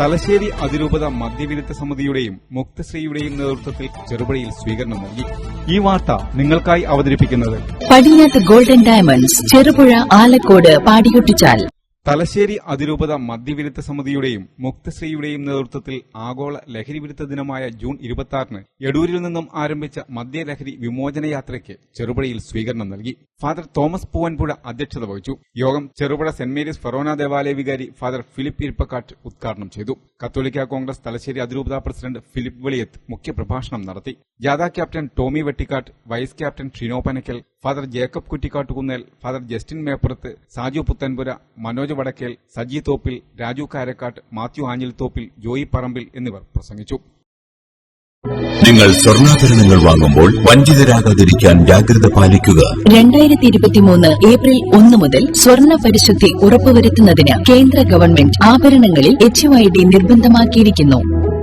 തലശ്ശേരി അതിരൂപത മദ്യവിരുദ്ധ സമിതിയുടെയും മുക്തശ്രീയുടെയും നേതൃത്വത്തിൽ ചെറുപുഴയിൽ സ്വീകരണം നൽകി. ഈ വാർത്ത നിങ്ങൾക്കായി അവതരിപ്പിക്കുന്നത് പടിഞ്ഞാത്ത് ഗോൾഡൻ ഡയമണ്ട്സ് ചെറുപുഴ ആലക്കോട് പാടിയൊട്ടിച്ചാൽ. തലശ്ശേരി അതിരൂപത മദ്യവിരുദ്ധ സമിതിയുടെയും മുക്തശ്രീയുടെയും നേതൃത്വത്തിൽ ആഗോള ലഹരി വിരുദ്ധ ദിനമായ ജൂൺ ഇരുപത്തിയാറിന് എടൂരിൽ നിന്നും ആരംഭിച്ച മദ്യലഹരി വിമോചന യാത്രയ്ക്ക് ചെറുപുഴയിൽ സ്വീകരണം നൽകി. ഫാദർ തോമസ് പൂവൻപുഴ അധ്യക്ഷത വഹിച്ചു. യോഗം ചെറുപുഴ സെന്റ് മേരീസ് ഫെറോന ദേവാലയ വികാരി ഫാദർ ഫിലിപ്പ് ഇരിപ്പക്കാട്ട് ഉദ്ഘാടനം ചെയ്തു. കത്തോലിക്ക കോൺഗ്രസ് തലശ്ശേരി അതിരൂപത പ്രസിഡന്റ് ഫിലിപ്പ് വെളിയത്ത് മുഖ്യപ്രഭാഷണം നടത്തി. ജാഥ captain Tomy Vettikattu vice captain Shino Panakkal father Jacob Kuttikattukunnel father Justin Meppurath Saju Puthanpura Manoj Vadakkel Saji Thoppil Raju Karakkattu Mathew Anjil Thoppil Joy Parambil എന്നിവർ പ്രസംഗിച്ചു. നിങ്ങൾ സ്വർണാഭരണങ്ങൾ വാങ്ങുമ്പോൾ വഞ്ചിതരാകാതിരിക്കാൻ ജാഗ്രത പാലിക്കുക. രണ്ടായിരത്തി ഇരുപത്തിമൂന്ന് ഏപ്രിൽ ഒന്ന് മുതൽ സ്വർണ പരിശുദ്ധി ഉറപ്പുവരുത്തുന്നതിന് കേന്ദ്ര ഗവൺമെന്റ് ആഭരണങ്ങളിൽ എച്ച് വൈ ഡി നിർബന്ധമാക്കിയിരിക്കുന്നു.